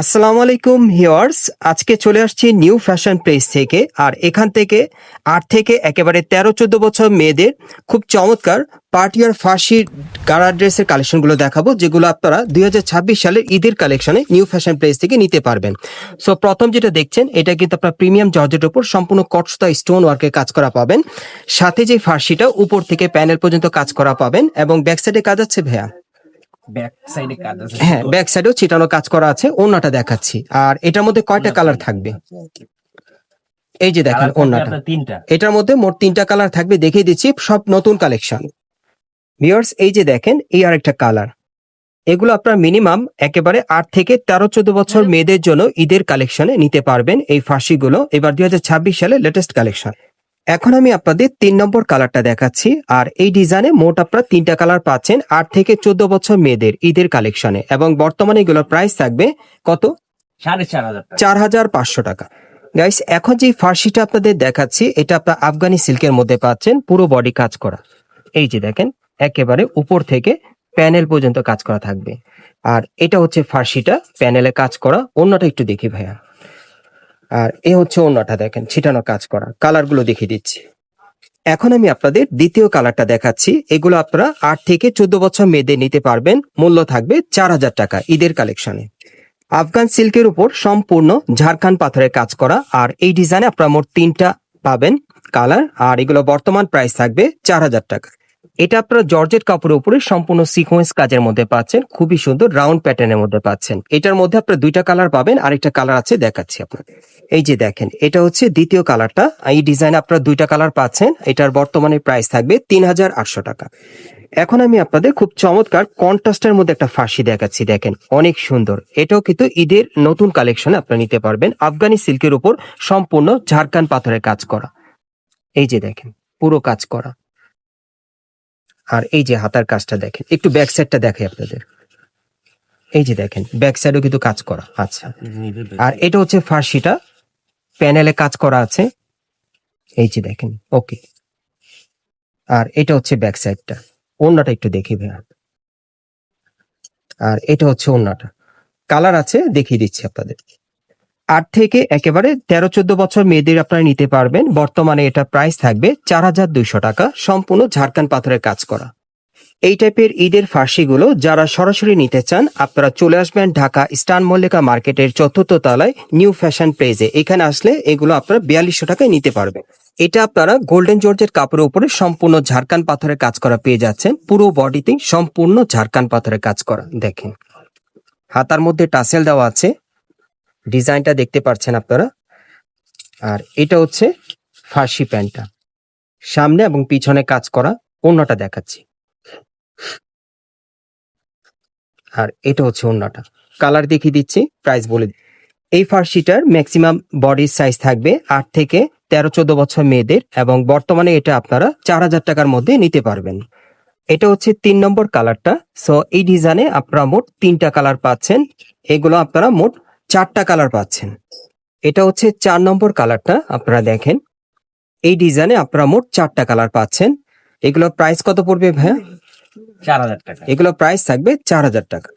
আসসালামু আলাইকুম হিয়ার্স আজকে চলে আসছি নিউ ফ্যাশন প্লেস থেকে, আর এখান থেকে আট থেকে একেবারে তেরো, চোদ্দ বছর মেয়েদের খুব চমৎকার পার্টি আর ফার্সি গাড়া ড্রেসের কালেকশনগুলো দেখাবো, যেগুলো আপনারা দুই হাজার ছাব্বিশ সালের ঈদের কালেকশনে নিউ ফ্যাশন প্লেস থেকে নিতে পারবেন। সো প্রথম যেটা দেখছেন, এটা কিন্তু আপনার প্রিমিয়াম জর্জের ওপর সম্পূর্ণ কটসতা স্টোন ওয়ার্কের কাজ করা পাবেন। সাথে যে ফার্সিটা উপর থেকে প্যানেল পর্যন্ত কাজ করা পাবেন, এবং ব্যাক সাইডে কাজ আছে ভাইয়া। ব্যাক সাইডে কাজ আছে। হ্যাঁ ব্যাক সাইডেও ছিটানো কাজ করা আছে ওনাটা দেখাচ্ছি। আর এটার মধ্যে কয়টা কালার থাকবে? এই যে দেখেন তিনটা। এটার মধ্যে মোট তিনটা কালার থাকবে দেখিয়ে দিচ্ছি সব নতুন কালেকশন ভিউয়ার্স এই যে দেখেন এই আরেকটা কালার এগুলো আপনার মিনিমাম একেবারে আট থেকে তেরো চোদ্দ বছর মেয়েদের জন্য ঈদের কালেকশনে নিতে পারবেন এই ফাঁসিগুলো। এবার দুই হাজার ছাব্বিশ সালে লেটেস্ট কালেকশন এখন আমি আপনাদের তিন নম্বর কালারটা দেখাচ্ছি আর এই ডিজাইনে মোট আপনারা তিনটা কালার পাচ্ছেন আট থেকে চোদ্দ বছর মেয়েদের ঈদের কালেকশনে এবং বর্তমানে এগুলোর প্রাইস থাকবে কত? সাড়ে চার হাজার চার হাজার পাঁচশো টাকা। গাইস এখন যে ফার্সিটা আপনাদের দেখাচ্ছি এটা আপনার আফগানি সিল্কের মধ্যে পাচ্ছেন পুরো বডি কাজ করা। এই যে দেখেন একেবারে উপর থেকে প্যানেল পর্যন্ত কাজ করা থাকবে। আর এটা হচ্ছে ফার্সিটা প্যানেলে কাজ করা। অন্যটা একটু দেখি ভাইয়া। আর এ হচ্ছে অন্যটা দেখেন, ছিটানো কাজ করা। কালারগুলো দেখিয়ে দিচ্ছি। এখন আমি আপনাদের দ্বিতীয় কালারটা দেখাচ্ছি। এগুলো আপনারা আট থেকে চোদ্দ বছর মেয়েদের নিতে পারবেন। মূল্য থাকবে চার হাজার টাকা ঈদের কালেকশনে আফগান সিল্কের উপর সম্পূর্ণ ঝাড়খান পাথরের কাজ করা। আর এই ডিজাইনে আপনারা মোট তিনটা পাবেন কালার আর এগুলো বর্তমান প্রাইস থাকবে চার হাজার টাকা। এটা আপনারা জর্জেট কাপড়ের উপরে সম্পূর্ণ সিকোয়েন্স কাজের মধ্যে পাচ্ছেন। খুবই সুন্দর রাউন্ড প্যাটার্নের মধ্যে পাচ্ছেন। এটার মধ্যে আপনারা দুইটা কালার পাবেন, আরেকটা কালার আছে দেখাচ্ছি আপনাদের। এই যে দেখেন, এটা হচ্ছে দ্বিতীয় কালারটা এই ডিজাইন আপনারা দুইটা কালার পাচ্ছেন। এটার বর্তমানে প্রাইস থাকবে তিন হাজার আটশো টাকা। এখন আমি আপনাদের খুব চমৎকার কন্ট্রাস্টের মধ্যে একটা ফাঁসি দেখাচ্ছি, দেখেন। অনেক সুন্দর। এটাও কিন্তু ঈদের নতুন কালেকশন আপনারা নিতে পারবেন। আফগানি সিল্কের উপর সম্পূর্ণ ঝাড়খান পাথরের কাজ করা। এই যে দেখেন, পুরো কাজ করা। আর এই যে হাতার কাজটা দেখেন একটু ব্যাক সাইডটা দেখে আপনাদের। এই যে দেখেন ব্যাক সাইডও কিন্তু কাজ করা আচ্ছা। আর এটা হচ্ছে ফার্সিটা প্যানেলে কাজ করা আছে। এই যে দেখেন ওকে আর এটা হচ্ছে ব্যাক সাইডটা ওন্নাটা একটু দেখি ভাইয়া আর এটা হচ্ছে ওন্নাটা কালার আছে দেখিয়ে দিচ্ছি আপনাদের। আট থেকে একেবারে তেরো, চোদ্দ বছর মেয়েদের আপনারা নিতে পারবেন। বর্তমানে এটা প্রাইস থাকবে চার হাজার দুইশো টাকা, সম্পূর্ণ ঝাড়খান পাথরের কাজ করা। এই টাইপের ঈদের ফার্সিগুলো যারা সরাসরি নিতে চান, আপনারা চলে আসবেন ঢাকা স্টান মল্লিকা মার্কেটের চতুর্থ তলায় নিউ ফ্যাশন প্লেজে এখানে আসলে এগুলো আপনারা বিয়াল্লিশশো টাকায় নিতে পারবেন। এটা আপনারা গোল্ডেন জর্জের কাপড়ের উপরে সম্পূর্ণ ঝাড়খান পাথরের কাজ করা পেয়ে যাচ্ছেন। পুরো বডিতে সম্পূর্ণ ঝাড়খান পাথরের কাজ করা। দেখেন, হাতার মধ্যে টাসেল দেওয়া আছে। ডিজাইনটা দেখতে পাচ্ছেন আপনারা। আর এটা হচ্ছে ফার্সি প্যান্টটা। সামনে এবং পিছনে কাজ করা অন্যটা দেখাচ্ছি। আর এটা হচ্ছে অন্যটা কালার দেখিয়ে দিচ্ছি, প্রাইস বলে। এই ফার্সিটার ম্যাক্সিমাম বডির সাইজ থাকবে আট থেকে তেরো, চোদ্দ বছর মেয়েদের এবং বর্তমানে এটা আপনারা চার হাজার টাকার মধ্যে নিতে পারবেন। এটা হচ্ছে তিন নম্বর কালারটা। সো এই ডিজাইনে আপনারা মোট তিনটা কালার পাচ্ছেন। এগুলো আপনারা মোট চারটা কালার পাচ্ছেন। এটা হচ্ছে চার নম্বর কালারটা আপনারা দেখেন। এই ডিজাইনে আপনারা মোট চারটা কালার পাচ্ছেন। এগুলো প্রাইস কত পড়বে ভাইয়া? চার হাজার টাকা। এগুলো প্রাইস থাকবে চার হাজার টাকা।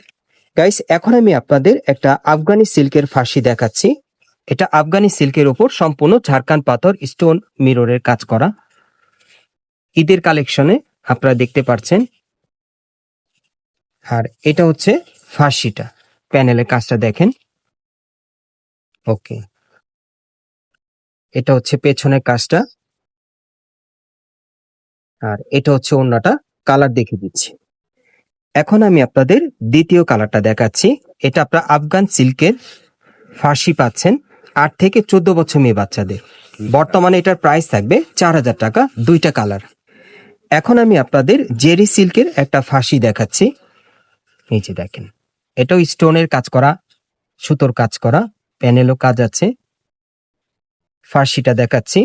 গাইস এখন আমি আপনাদের একটা আফগানি সিল্কের ফাঁসি দেখাচ্ছি। এটা আফগানি সিল্কের ওপর সম্পূর্ণ ঝাড়খান পাথর স্টোন মিররের কাজ করা। ঈদের কালেকশনে আপনারা দেখতে পাচ্ছেন আর এটা হচ্ছে ফাঁসিটা। প্যানেলের কাজটা দেখেন। ওকে। এটা হচ্ছে পেছনের কাজটা। আর এটা হচ্ছে অন্যটা কালার দেখে দিচ্ছি। এখন আমি আপনাদের দ্বিতীয় কালারটা দেখাচ্ছি। এটা আপনার আফগান সিল্কের ফাঁসি পাচ্ছেন। আট থেকে চোদ্দ বছর মেয়ে বাচ্চাদের। বর্তমানে এটার প্রাইস থাকবে চার হাজার টাকা, দুইটা কালার। এখন আমি আপনাদের জেরি সিল্কের একটা ফাঁসি দেখাচ্ছি। এই যে দেখেন, এটাও স্টোনের কাজ করা, সুতোর কাজ করা। প্যানেলও কাজ আছে। ফার্সিটা দেখাচ্ছি।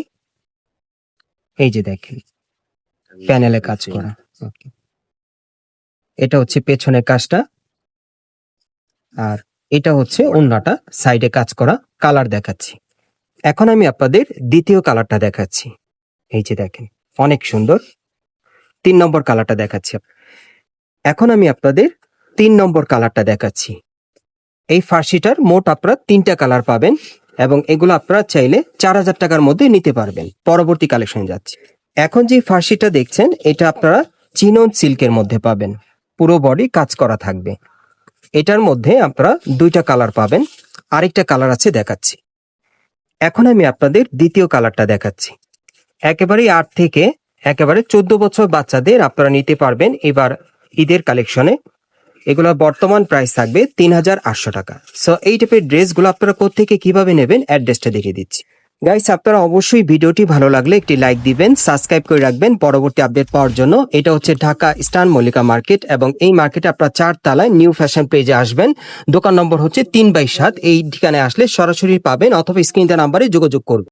এই যে দেখেন প্যানেলে কাজ করা. এটা হচ্ছে পেছনের কাজটা। আর এটা হচ্ছে অন্যটা সাইডে কাজ করা কালার দেখাচ্ছি। এখন আমি আপনাদের দ্বিতীয় কালারটা দেখাচ্ছি। এই যে দেখেন অনেক সুন্দর। তিন নম্বর কালারটা দেখাচ্ছি। এখন আমি আপনাদের তিন নম্বর কালারটা দেখাচ্ছি। এই ফার্সিটার মোট আপনারা তিনটা কালার পাবেন এবং এগুলো আপনারা চাইলে চার হাজার টাকার মধ্যে নিতে পারবেন। পরবর্তী কালেকশন যাচ্ছে। এখন যে ফার্সিটা দেখছেন, এটা আপনারা চিনন সিল্কের মধ্যে পাবেন। পুরো বডি কাজ করা থাকবে। এটার মধ্যে আপনারা দুইটা কালার পাবেন। আরেকটা কালার আছে দেখাচ্ছি। এখন আমি আপনাদের দ্বিতীয় কালারটা দেখাচ্ছি। একেবারে আট থেকে একেবারে চোদ্দ বছর বাচ্চাদের আপনারা নিতে পারবেন এবার ঈদের কালেকশনে। এগুলোর বর্তমান প্রাইস থাকবে তিন হাজার আটশো টাকা। সো এই টাইপের ড্রেসগুলো আপনারা কোথেকে কীভাবে নেবেন অ্যাড্রেসটা দেখিয়ে দিচ্ছি। গাইস আপনারা অবশ্যই ভিডিওটি ভালো লাগলে একটি লাইক দিবেন সাবস্ক্রাইব করে রাখবেন। পরবর্তী আপডেট পাওয়ার জন্য এটা হচ্ছে ঢাকা স্টান মল্লিকা মার্কেট এবং এই মার্কেটে আপনারা চার তালায় নিউ ফ্যাশন পেজে আসবেন। দোকান নম্বর হচ্ছে তিন বাই সাত। এই ঠিকানায় আসলে সরাসরি পাবেন অথবা স্ক্রিনটা নাম্বারে যোগাযোগ করবেন।